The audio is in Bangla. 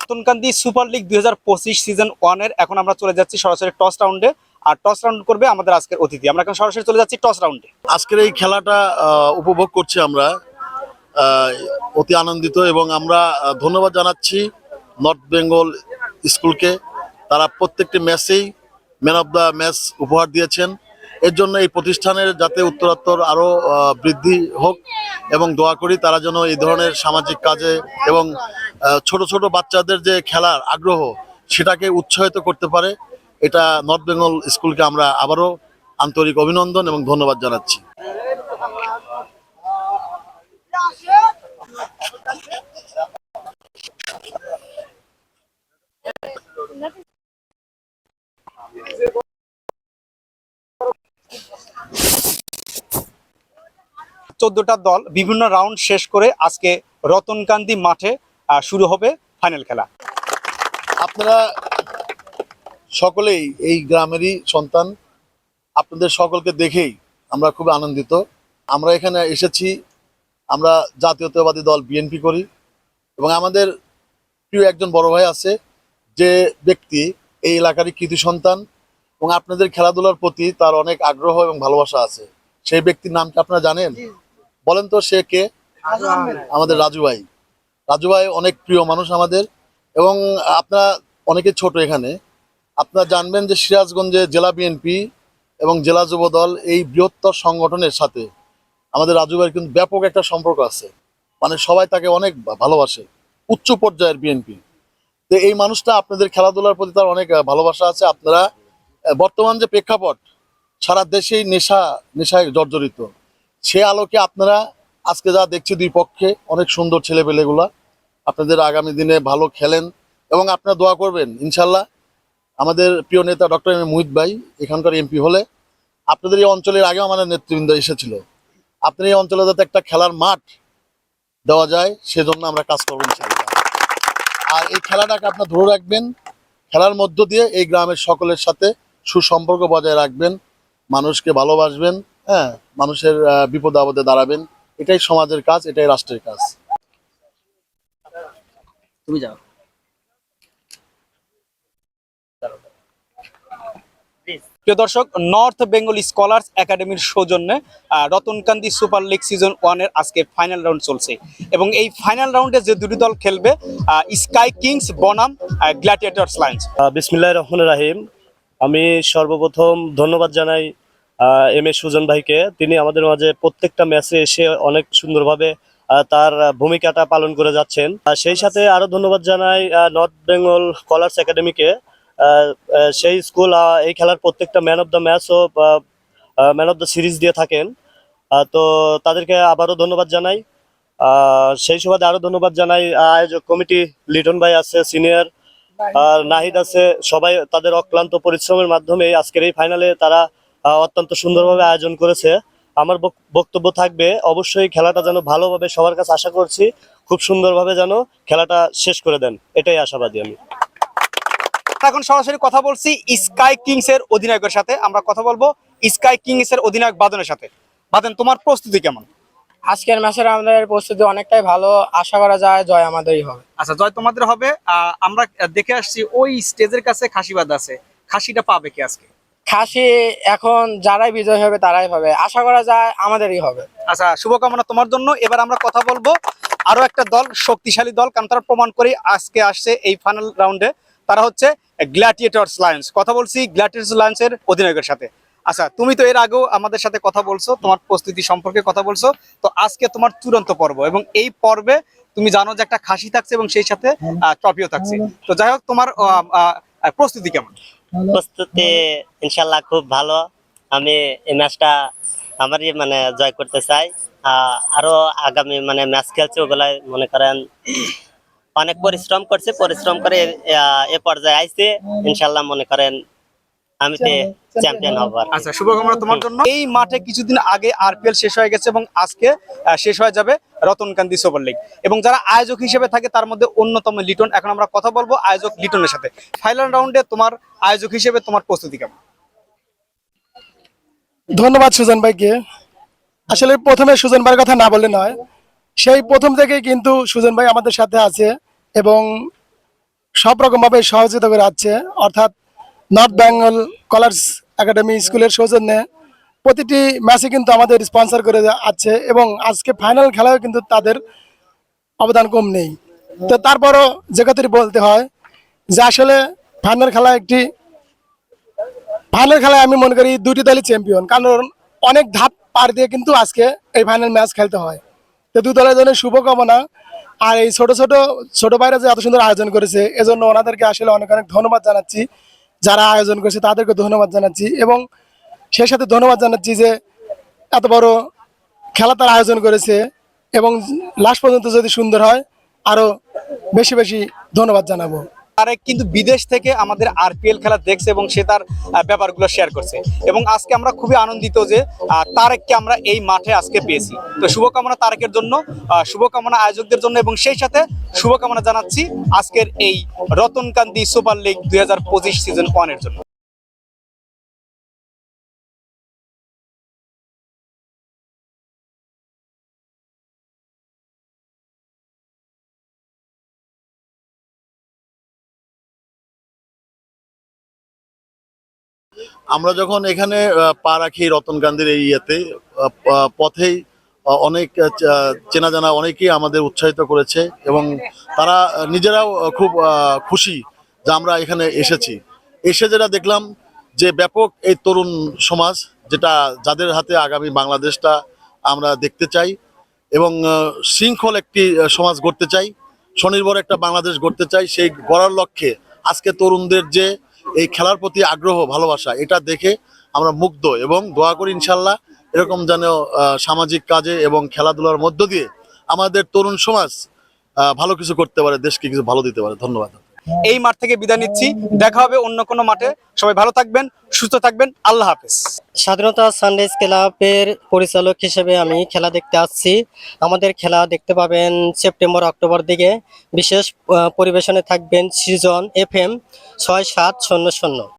রতনকান্দি সুপার লিগ দুই হাজার পঁচিশ সিজন ওয়ানের এখন আমরা চলে যাচ্ছি সরাসরি টস রাউন্ডে আর টস রাউন্ড করবে আমাদের আজকের অতিথি। আমরা এখন সরাসরি চলে যাচ্ছি টস রাউন্ডে আজকের এই খেলাটা উপভোগ করছি আমরা অতি আনন্দিত এবং আমরা ধন্যবাদ জানাচ্ছি নর্থ বেঙ্গল স্কুলকে। তারা প্রত্যেকটি ম্যাচেই ম্যান অফ দ্য ম্যাচ উপহার দিয়েছেন। এর জন্য এই প্রতিষ্ঠানের যাতে উত্তরাত্তর আরও বৃদ্ধি হোক এবং দোয়া করি তারা যেন এই ধরনের সামাজিক কাজে এবং ছোট ছোট বাচ্চাদের যে খেলার আগ্রহ সেটাকে উৎসাহিত করতে পারে। এটা নর্থ বেঙ্গল স্কুলকে আমরা আবারও আন্তরিক অভিনন্দন এবং ধন্যবাদ জানাচ্ছি। চোদ্দটা দল বিভিন্ন রাউন্ড শেষ করে আজকে রতনকান্দি মাঠে শুরু হবে ফাইনাল খেলা। আপনারা সকলেই এই গ্রামেরই সন্তান। আপনাদের সকলকে দেখেই আমরা খুব আনন্দিত। আমরা এখানে এসেছি আমরা জাতীয়তাবাদী দল বিএনপি করি এবং আমাদের প্রিয় একজন বড় ভাই আছে যে ব্যক্তি এই এলাকারই কৃতি সন্তান এবং আপনাদের খেলাধুলার প্রতি তার অনেক আগ্রহ এবং ভালোবাসা আছে। সেই ব্যক্তির নাম কি আপনারা জানেন? বলেন তো সে কে? আমাদের রাজু ভাই। রাজু ভাই অনেক প্রিয় মানুষ আমাদের এবং আপনারা অনেকে ছোট এখানে। আপনারা জানবেন যে সিরাজগঞ্জে জেলা বিএনপি এবং জেলা যুব দল এই বৃহত্তর সংগঠনের সাথে আমাদের রাজু ভাইয়ের কিন্তু ব্যাপক একটা সম্পর্ক আছে। মানে সবাই তাকে অনেক ভালোবাসে। উচ্চ পর্যায়ের বিএনপি। তো এই মানুষটা আপনাদের খেলাধুলার প্রতি তার অনেক ভালোবাসা আছে। আপনারা বর্তমান যে প্রেক্ষাপট, সারা দেশেই নেশা, নেশায় জর্জরিত। সে আলোকে আপনারা আজকে যা দেখছি দুই পক্ষে, অনেক সুন্দর ছেলেপেলেগুলা। আপনাদের আগামী দিনে ভালো খেলেন এবং আপনারা দোয়া করবেন, ইনশাল্লাহ। আমাদের প্রিয় নেতা ডক্টর এম মুহিত ভাই, এখানকার এমপি হলে আপনাদের এই অঞ্চলের আগেও আমাদের নেতৃবৃন্দ এসেছিল। আপনার এই অঞ্চলে যাতে একটা খেলার মাঠ দেওয়া যায়, সেজন্য আমরা কাজ করব ইনশাল্লাহ। আর এই খেলাটাকে আপনার ধরে রাখবেন, খেলার মধ্য দিয়ে এই গ্রামের সকলের সাথে সুসম্পর্ক বজায় রাখবেন, মানুষকে ভালোবাসবেন হ্যাঁ মানুষের বিপদ আপদে দাঁড়াবেন। এটাই সমাজের কাজ, এটাই রাষ্ট্রের কাজ। তুমি যাও। প্রিয় দর্শক নর্থ বেঙ্গল স্কলার্স একাডেমির সৌজন্যে রতনকান্দি সুপার লিগ সিজন ওয়ানের আজকে ফাইনাল রাউন্ড চলছে। এবং এই ফাইনাল রাউন্ডে যে দুটি দল খেলবে স্কাই কিংস বনাম গ্ল্যাডিয়েটর্স লাইন্স বিসমিল্লাহ রহমান রাহিম। আমি সর্বপ্রথম ধন্যবাদ জানাই আহ, এম এ সুজন ভাইকে। তিনি আমাদের মাঝে প্রত্যেকটা ম্যাচে এসে অনেক সুন্দরভাবে তার ভূমিকাটা পালন করে যাচ্ছেন। সেই সাথে আরও ধন্যবাদ জানাই নর্থ বেঙ্গল কলার্স একাডেমিকে। সেই স্কুল এই খেলার প্রত্যেকটা ম্যান অফ দ্য ম্যাচ ও ম্যান অফ দ্য সিরিজ দিয়ে থাকেন। তো তাদেরকে আবারও ধন্যবাদ জানাই। সেই সুবাদে আরও ধন্যবাদ জানাই আয়োজক কমিটি লিটন ভাই আছে সিনিয়র। আর নাহিদ আছে সবাই তাদের অক্লান্ত পরিশ্রমের মাধ্যমে আজকের এই ফাইনালে তারা অত্যন্ত সুন্দরভাবে আয়োজন করেছে। আমার বক্তব্য থাকবে অবশ্যই খেলাটা যেন ভালোভাবে সবার কাছে আশা করছি খুব সুন্দরভাবে যেন খেলাটা শেষ করে দেন এটাই আশাবাদী আমি। এখন সরাসরি কথা বলছি স্কাই কিংস এর অধিনায়কের সাথে আমরা কথা বলব স্কাই কিংস এর অধিনায়ক বাদনের সাথে। বাদন তোমার প্রস্তুতি কেমন? আজকের ম্যাচের আমাদের প্রস্তুতি অনেকটাই ভালো আশা করা যায় জয় আমাদেরই হবে। আচ্ছা জয় তোমাদের হবে। আহ, আমরা দেখে আসছি ওই স্টেজের কাছে খাসিবাদ আছে খাসিটা পাবে কি আজকে? খাসি এখন যারাই বিজয় হবে, তারাই হবে আশা করা যায় আমাদেরই হবে। আচ্ছা শুভকামনা তোমার জন্য। এবার আমরা কথা বলব আরও একটা দল, শক্তিশালী দল। কারণ তারা প্রমাণ করে আজকে আসছে এই ফাইনাল রাউন্ডে তারা হচ্ছে গ্ল্যাডিয়েটর্স লায়ন্স কথা বলছি গ্ল্যাডিয়েটর্স লায়ন্সের অধিনায়কের সাথে। আচ্ছা তুমি তো এর আগেও আমাদের সাথে কথা বলছো, তোমার প্রস্তুতি সম্পর্কে কথা বলছো। তো আজকে তোমার চূড়ান্ত পর্ব এবং এই পর্বে তুমি জানো যে একটা খাসি থাকছে এবং সেই সাথে ট্রফিও থাকছে। তো যাই হোক, তোমার প্রস্তুতি কেমন? প্রস্তুতি ইনশাল্লাহ খুব ভালো। আমি এই ম্যাচটা আমারই মানে জয় করতে চাই। আরও আগামী মানে ম্যাচ খেলছে ওগুলাই মনে করেন, অনেক পরিশ্রম করছে, পরিশ্রম করে এ পর্যায়ে আইছে। ইনশাল্লাহ মনে করেন আমি চ্যাম্পিয়ন হব আচ্ছা শুভকামনা তোমার জন্য। এই মাঠে কিছুদিন আগে আরপিএল শেষ হয়ে গেছে এবং আজকে শেষ হয়ে যাবে রতনকান্দি সুপার লিগ। এবং যারা আয়োজক হিসেবে থাকে তার মধ্যে অন্যতম লিটন। এখন আমরা কথা বলব আয়োজক লিটনের সাথে। ফাইনাল রাউন্ডে তোমার আয়োজক হিসেবে তোমার প্রস্তুতি কেমন? ধন্যবাদ সুজন ভাইকে। আসলে প্রথমে সুজন ভাইয়ের কথা না বললে নয়। সেই প্রথম থেকেই কিন্তু সুজন ভাই আমাদের সাথে আছে এবং সব রকমভাবে সহযোগিতা করে যাচ্ছে অর্থাৎ নর্থ বেঙ্গল কলার্স একাডেমি স্কুলের সৌজন্যে প্রতিটি ম্যাচে কিন্তু আমাদের স্পন্সর করে আছে এবং আজকে ফাইনাল খেলায় কিন্তু তাদের অবদান কম নেই। তো তারপরও যে কথাটি বলতে হয় যে আসলে ফাইনাল খেলা একটি ফাইনাল খেলায় আমি মনে করি দুটি দলই চ্যাম্পিয়ন কারণ অনেক ধাপ পার দিয়ে কিন্তু আজকে এই ফাইনাল ম্যাচ খেলতে হয়। তো দুই দলের জন্য শুভকামনা। আর এই ছোট ছোট ছোট ভাইরা যে এত সুন্দর আয়োজন করেছে, এজন্য ওনাদেরকে আসলে অনেক অনেক ধন্যবাদ জানাচ্ছি। যারা আয়োজন করেছে তাদেরকে ধন্যবাদ জানাচ্ছি এবং সে সাথে ধন্যবাদ জানাচ্ছি যে এত বড় খেলা তারা আয়োজন করেছে এবং লাস্ট পর্যন্ত যদি সুন্দর হয় আরও বেশি বেশি ধন্যবাদ জানাব। তারেক কিন্তু বিদেশ থেকে আমাদের আরপিএল খেলা দেখছে এবং সে তার ব্যাপারগুলো শেয়ার করছে। এবং আজকে আমরা খুবই আনন্দিত যে তারেককে আমরা এই মাঠে আজকে পেয়েছি। তো শুভকামনা তারেকের জন্য শুভকামনা আয়োজকদের জন্য এবং সেই সাথে শুভকামনা জানাচ্ছি আজকের এই রতনকান্দি সুপার লিগ দুই হাজার পঁচিশ সিজন ওয়ানের জন্য। আমরা যখন এখানে পা রাখি রতন গান্ধীর এই ইয়েতে পথেই অনেক চেনা জানা অনেকেই আমাদের উৎসাহিত করেছে এবং তারা নিজেরাও খুব খুশি যে আমরা এখানে এসেছি। এসে যেটা দেখলাম যে ব্যাপক এই তরুণ সমাজ, যেটা যাদের হাতে আগামী বাংলাদেশটা আমরা দেখতে চাই এবং শৃঙ্খল একটি সমাজ গড়তে চাই, স্বনির্ভর একটা বাংলাদেশ গড়তে চাই, সেই গড়ার লক্ষ্যে আজকে তরুণদের যে এই খেলার প্রতি আগ্রহ, ভালোবাসা, এটা দেখে আমরা মুগ্ধ এবং দোয়া করি ইনশাল্লাহ এরকম যেন সামাজিক কাজে এবং খেলাধুলার মধ্য দিয়ে আমাদের তরুণ সমাজ ভালো কিছু করতে পারে, দেশকে কিছু ভালো দিতে পারে। ধন্যবাদ। এই মাঠ থেকে বিদায় নিচ্ছি। দেখা হবে অন্য কোনো মাঠে। সবাই ভালো থাকবেন সুস্থ থাকবেন। আল্লাহ হাফেজ। স্বাধীনতা সানরাইজ ক্লাবের পরিচালক হিসেবে আমি খেলা দেখতে আসছি। আমাদের খেলা দেখতে পাবেন সেপ্টেম্বর অক্টোবর দিকে। বিশেষ পরিবেশনে থাকবেন সিজন এফ এম ছয় সাত শূন্য শূন্য।